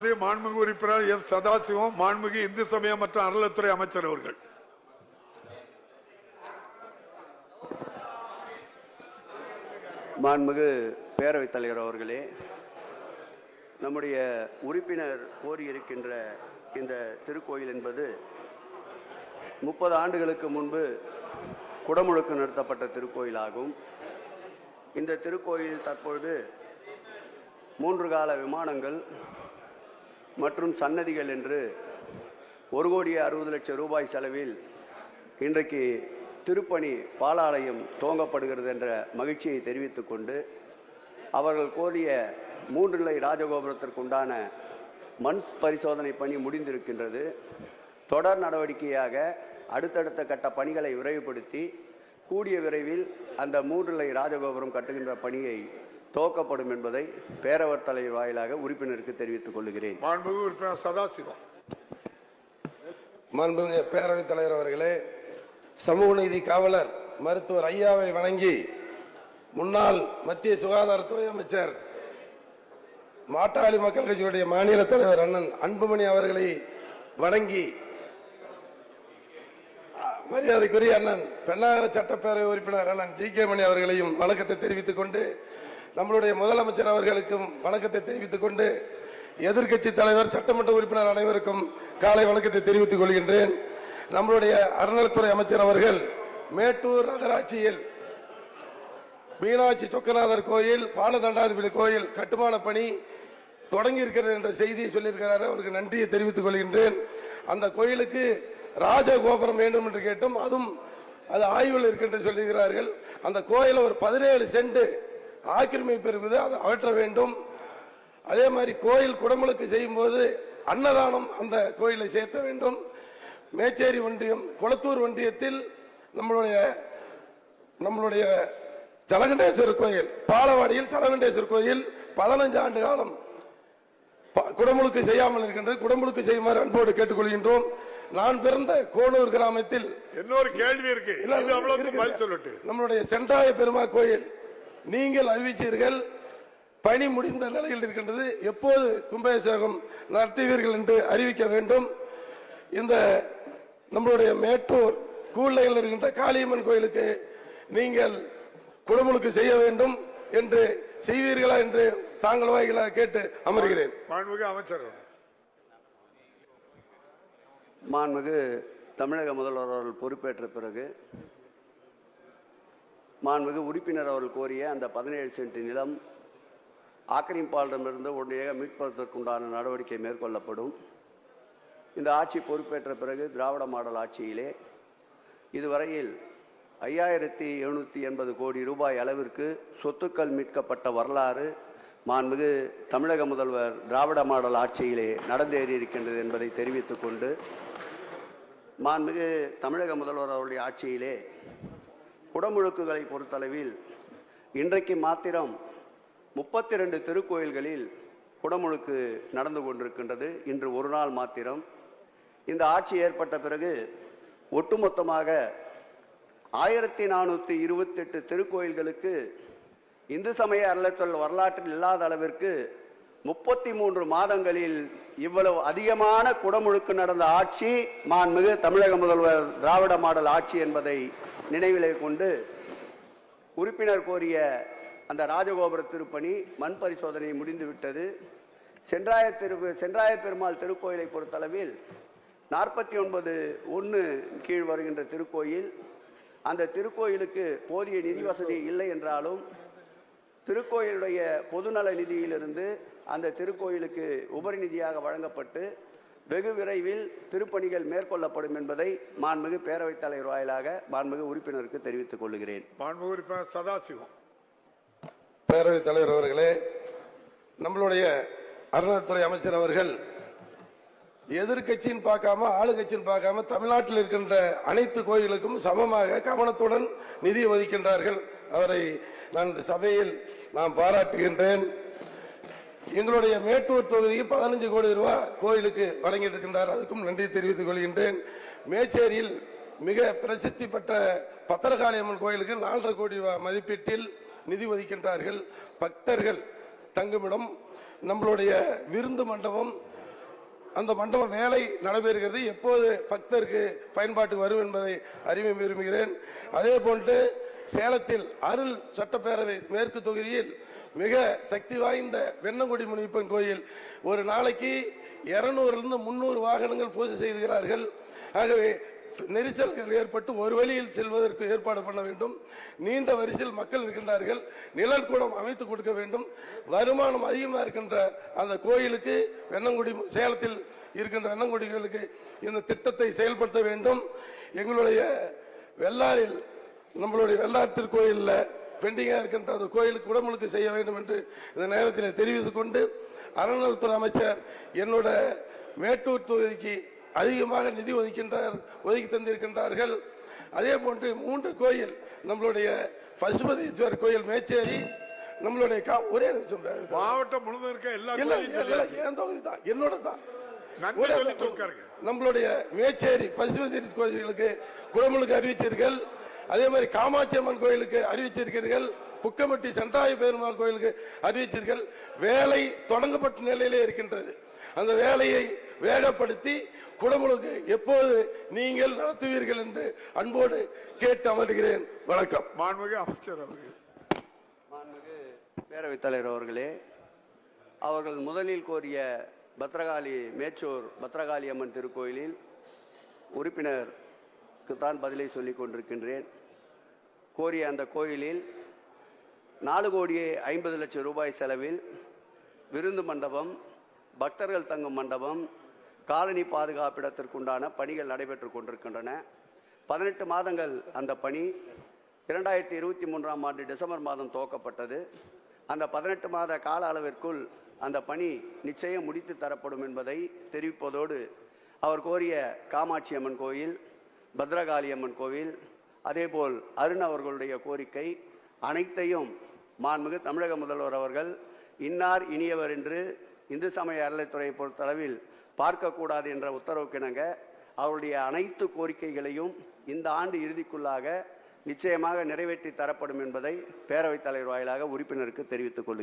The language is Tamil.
மாண்புமிகு உறுப்பினர் எஸ். சதாசிவம் மாண்புமிகு இந்து சமய மற்றும் அறநிலத்துறை அமைச்சர் அவர்கள். மாண்புமிகு பேரவைத் தலைவர் அவர்களே நம்முடைய உறுப்பினர் கோரியிருக்கின்ற இந்த திருக்கோயில் என்பது முப்பது ஆண்டுகளுக்கு முன்பு குடமுழுக்கு நடத்தப்பட்ட திருக்கோயிலாகும். இந்த திருக்கோயில் தற்பொழுது மூன்று கால விமானங்கள் மற்றும் சன்னதிகள் என்று ஒரு கோடியே அறுபது லட்சம் ரூபாய் செலவில் இன்றைக்கு திருப்பணி பாலாலயம் துவங்கப்படுகிறது என்ற மகிழ்ச்சியை தெரிவித்துக் கொண்டு அவர்கள் கோரிய மூன்று நிலை ராஜகோபுரத்திற்குண்டான மண் பரிசோதனை பணி முடிந்திருக்கின்றது. தொடர் நடவடிக்கையாக அடுத்தடுத்த கட்ட பணிகளை விரைவுபடுத்தி கூடிய விரைவில் அந்த மூன்று நிலை ராஜகோபுரம் கட்டுகின்ற பணியை துவக்கப்படும் என்பதை பேரவைத் தலைவர் வாயிலாக உறுப்பினருக்கு தெரிவித்துக் கொள்கிறேன். மாண்புமிகு உறுப்பினர் சதாசிவம். மாண்புமிகு பேரவைத் தலைவர் அவர்களே சமூக நீதி காவலர் மருத்துவர் ஐயாவை வணங்கி முன்னாள் மத்திய சுகாதாரத்துறை அமைச்சர் மாட்டாளி மக்கள் கட்சியுடைய மாநில தலைவர் அண்ணன் அன்புமணி அவர்களை வணங்கி மரியாதைக்குரிய அண்ணன் பெண்ணாகர சட்டப்பேரவை உறுப்பினர் அண்ணன் ஜி கே மணி அவர்களையும் வணக்கத்தை தெரிவித்துக் கொண்டு நம்மளுடைய முதலமைச்சர் அவர்களுக்கும் வணக்கத்தை தெரிவித்துக் கொண்டு எதிர்க்கட்சி தலைவர் சட்டமன்ற உறுப்பினர் அனைவருக்கும் காலை வணக்கத்தை தெரிவித்துக் கொள்கின்றேன். நம்மளுடைய அறநிலைத்துறை அமைச்சர் அவர்கள் மேட்டூர் நகராட்சியில் மீனாட்சி சொக்கநாதர் கோயில் பாலதண்டாதிபதி கோயில் கட்டுமான பணி தொடங்கி இருக்கிறது என்ற செய்தியை சொல்லியிருக்கிறார். அவருக்கு நன்றியை தெரிவித்துக் கொள்கின்றேன். அந்த கோயிலுக்கு ராஜகோபுரம் வேண்டும் என்று கேட்டும். அதுவும் அது ஆய்வில் இருக்கின்ற சொல்லுகிறார்கள் அந்த கோயில ஒரு பதினேழு சென்ட் ஆக்கிரமிப்பு இருக்குது அதை அகற்ற வேண்டும். அதே மாதிரி கோயில் குடமுழுக்கு செய்யும் போது அன்னதானம் அந்த கோயிலை சேர்த்த வேண்டும். மேச்சேரி ஒன்றியம் கொளத்தூர் ஒன்றியத்தில் நம்மளுடைய நம்மளுடைய ஜலகண்டேஸ்வரர் கோயில் பாலவாடியில் ஜலகண்டேஸ்வரர் கோயில் பதினஞ்சு ஆண்டு காலம் குடமுழுக்கு செய்யாமல் இருக்கின்றது. குடமுழுக்கு செய்யுமாறு அன்போடு கேட்டுக்கொள்கின்றோம். நான் பிறந்த கோனூர் கிராமத்தில் இன்னொரு கேள்வி இருக்கு. நம்மளுடைய சென்றாய பெருமா கோயில் நீங்கள் அறிவிச்சீர்கள் பணி முடிந்த நிலையில் இருக்கின்றது. எப்போது கும்பாபிஷேகம் நடத்துவீர்கள் என்று அறிவிக்க வேண்டும். இந்த நம்மளுடைய மேட்டூர் கூழ்லையில் இருக்கின்ற காளியம்மன் கோயிலுக்கு நீங்கள் குடமுழுக்கு செய்ய வேண்டும் என்று செய்வீர்களா என்று தாங்கள் வாயிலாக கேட்டு அமர்கிறேன். மாண்புமிகு அமைச்சர். மாண்புமிகு தமிழக முதல்வர் அவர்கள் பொறுப்பேற்ற பிறகு மாண்புமிகு உறுப்பினர் அவர்கள் கோரிய அந்த பதினேழு சென்ட் நிலம் ஆக்கிரமிப்பாளரிடமிருந்து உடனடியாக மீட்பதற்குண்டான நடவடிக்கை மேற்கொள்ளப்படும். இந்த ஆட்சி பொறுப்பேற்ற பிறகு திராவிட மாடல் ஆட்சியிலே இதுவரையில் ஐயாயிரத்தி எழுநூற்றி எண்பது கோடி ரூபாய் அளவிற்கு சொத்துக்கள் மீட்கப்பட்ட வரலாறு மாண்புமிகு தமிழக முதல்வர் திராவிட மாடல் ஆட்சியிலே நடந்தேறி இருக்கின்றது என்பதை தெரிவித்துக்கொண்டு மாண்புமிகு தமிழக முதல்வர் அவருடைய ஆட்சியிலே குடமுழுக்குகளை பொறுத்தளவில் இன்றைக்கு மாத்திரம் முப்பத்தி ரெண்டு திருக்கோயில்களில் குடமுழுக்கு நடந்து கொண்டிருக்கின்றது. இன்று ஒரு நாள் மாத்திரம். இந்த ஆட்சி ஏற்பட்ட பிறகு ஒட்டுமொத்தமாக ஆயிரத்தி நானூற்றி இருபத்தெட்டு திருக்கோயில்களுக்கு இந்து சமய அறநிலையத்துறை வரலாற்றில் இல்லாத அளவிற்கு முப்பத்தி மூன்று மாதங்களில் இவ்வளவு அதிகமான குடமுழுக்கு நடந்த ஆட்சி மாண்புமிகு தமிழக முதல்வர் திராவிட மாடல் ஆட்சி என்பதை நினைவிலை கொண்டு உறுப்பினர் கோரிய அந்த ராஜகோபுர திருப்பணி மண் பரிசோதனை முடிந்துவிட்டது சென்றாய திரு சென்றாய பெருமாள் திருக்கோயிலை பொறுத்தளவில் நாற்பத்தி ஒன்பது ஒன்று கீழ் வருகின்ற திருக்கோயில். அந்த திருக்கோயிலுக்கு போதிய நிதி வசதி இல்லை என்றாலும் திருக்கோயிலுடைய பொதுநல நிதியிலிருந்து அந்த திருக்கோயிலுக்கு உபரி நிதியாக வழங்கப்பட்டு வெகு விரைவில் திருப்பணிகள் மேற்கொள்ளப்படும் என்பதை மாண்புமிகு பேரவைத் தலைவர் வாயிலாக மாண்புமிகு உறுப்பினருக்கு தெரிவித்துக் கொள்கிறேன். மாண்புமிகு உறுப்பினர் சதாசிவம். பேரவைத் தலைவர் அவர்களே நம்மளுடைய அறநிலைத்துறை அமைச்சர் அவர்கள் எதிர்க்கட்சின்னு பார்க்காம ஆளுங்கட்சின்னு பார்க்காம தமிழ்நாட்டில் இருக்கின்ற அனைத்து கோயிலுக்கும் சமமாக கவனத்துடன் நிதி ஒதுக்கின்றார்கள். அவரை நான் இந்த சபையில் நான் பாராட்டுகின்றேன். எங்களுடைய மேட்டூர் தொகுதிக்கு பதினஞ்சு கோடி ரூபாய் கோயிலுக்கு வழங்கிட்டு இருக்கின்றார் அதுக்கும் நன்றி தெரிவித்துக் கொள்கின்றேன். மேச்சேரியில் மிக பிரசித்தி பெற்ற பத்திரகாளியம்மன் கோயிலுக்கு நாலரை கோடி ரூபாய் மதிப்பீட்டில் நிதி ஒதுக்கின்றார்கள். பக்தர்கள் தங்குமிடம் நம்மளுடைய விருந்து மண்டபம் அந்த மண்டபம் வேலை நடைபெறுகிறது. எப்போது பக்தருக்கு பயன்பாட்டுக்கு வரும் என்பதை அறிய விரும்புகிறேன். அதே போன்று சேலத்தில் அருள் சட்டப்பேரவை மேற்கு தொகுதியில் மிக சக்தி வாய்ந்த வெண்ணங்குடி முனிப்பன் கோயில் ஒரு நாளைக்கு இருநூறுலேருந்து முந்நூறு வாகனங்கள் பூஜை செய்கிறார்கள். ஆகவே நெரிசல்கள் ஏற்பட்டு ஒரு வழியில் செல்வதற்கு ஏற்பாடு பண்ண வேண்டும். நீண்ட வரிசையில் மக்கள் இருக்கின்றார்கள். நிழல் கூடம் அமைத்து கொடுக்க வேண்டும். வருமானம் அதிகமாக இருக்கின்ற அந்த கோயிலுக்கு வெண்ணங்குடி சேலத்தில் இருக்கின்ற வெண்ணங்குடிகளுக்கு இந்த திட்டத்தை செயல்படுத்த வேண்டும். எங்களுடைய வெள்ளாரில் நம்மளுடைய வெள்ளார் திருக்கோயிலில் பெண்டிங்காக இருக்கின்ற அந்த கோயிலுக்கு உடம்புக்கு செய்ய வேண்டும் என்று இந்த நேரத்தில் தெரிவித்துக் கொண்டு அறநிலையத்துறை அமைச்சர் என்னோட மேட்டூர் தொகுதிக்கு அதிகமாக நிதி ஒதுக்கின்றார் ஒதுக்கி தந்திருக்கின்றார்கள். அதே போன்று மூன்று கோயில் நம்மளுடைய பசுபதீஸ்வரர் கோயில் மேச்சேரி நம்மளுடைய ஒரே நிமிஷம் மாவட்டம் முழுவதும் இருக்க எல்லா. என் தொகுதி தான் என்னோட தான். நம்மளுடைய மேச்சேரி பசுபதி கோயில்களுக்கு குடமுழுக்கு அறிவிச்சீர்கள் அதே மாதிரி காமாட்சி அம்மன் கோயிலுக்கு அறிவிச்சிருக்கிறீர்கள். புக்கமட்டி சென்றாய பெருமாள் கோயிலுக்கு அறிவிச்சீர்கள் வேலை தொடங்கப்பட்ட நிலையிலே இருக்கின்றது. அந்த வேலையை வேகப்படுத்தி குடமுழுக்கு எப்போது நீங்கள் நடத்துவீர்கள் என்று அன்போடு கேட்டு அமர்கிறேன். வணக்கம். மாண்புமிகு அமைச்சர் அவர்கள். மாண்புமிகு பேரவைத் தலைவர் அவர்களே அவர்கள் முதலில் கோரிய பத்ரகாளி மேச்சூர் பத்ரகாளி அம்மன் திருக்கோயிலில் உறுப்பினருக்கு தான் பதிலை சொல்லிக் கொண்டிருக்கின்றேன். கோரிய அந்த கோயிலில் நாலு கோடியே ஐம்பது லட்சம் ரூபாய் செலவில் விருந்து மண்டபம் பக்தர்கள் தங்கும் மண்டபம் காலனி பாதுகாப்பிடத்திற்குண்டான பணிகள் நடைபெற்று கொண்டிருக்கின்றன. பதினெட்டு மாதங்கள் அந்த பணி. இரண்டாயிரத்தி இருபத்தி மூன்றாம் ஆண்டு டிசம்பர் மாதம் துவக்கப்பட்டது. அந்த பதினெட்டு மாத கால அளவிற்குள் அந்த பணி நிச்சயம் முடித்து தரப்படும் என்பதை தெரிவிப்பதோடு அவர் கோரிய காமாட்சி அம்மன் கோயில் பத்ரகாளி அம்மன் கோவில் அதேபோல் அருண் அவர்களுடைய கோரிக்கை அனைத்தையும் மாண்புமிகு தமிழக முதல்வர் அவர்கள் இன்னார் இனியவர் என்று இந்து சமய அறநிலைத்துறையை பொறுத்தளவில் பார்க்கக்கூடாது என்ற உத்தரவுக்கிணங்க அவருடைய அனைத்து கோரிக்கைகளையும் இந்த ஆண்டு இறுதிக்குள்ளாக நிச்சயமாக நிறைவேற்றி தரப்படும் என்பதை பேரவைத் தலைவர் வாயிலாக உறுப்பினருக்கு தெரிவித்துக் கொள்கிறேன்.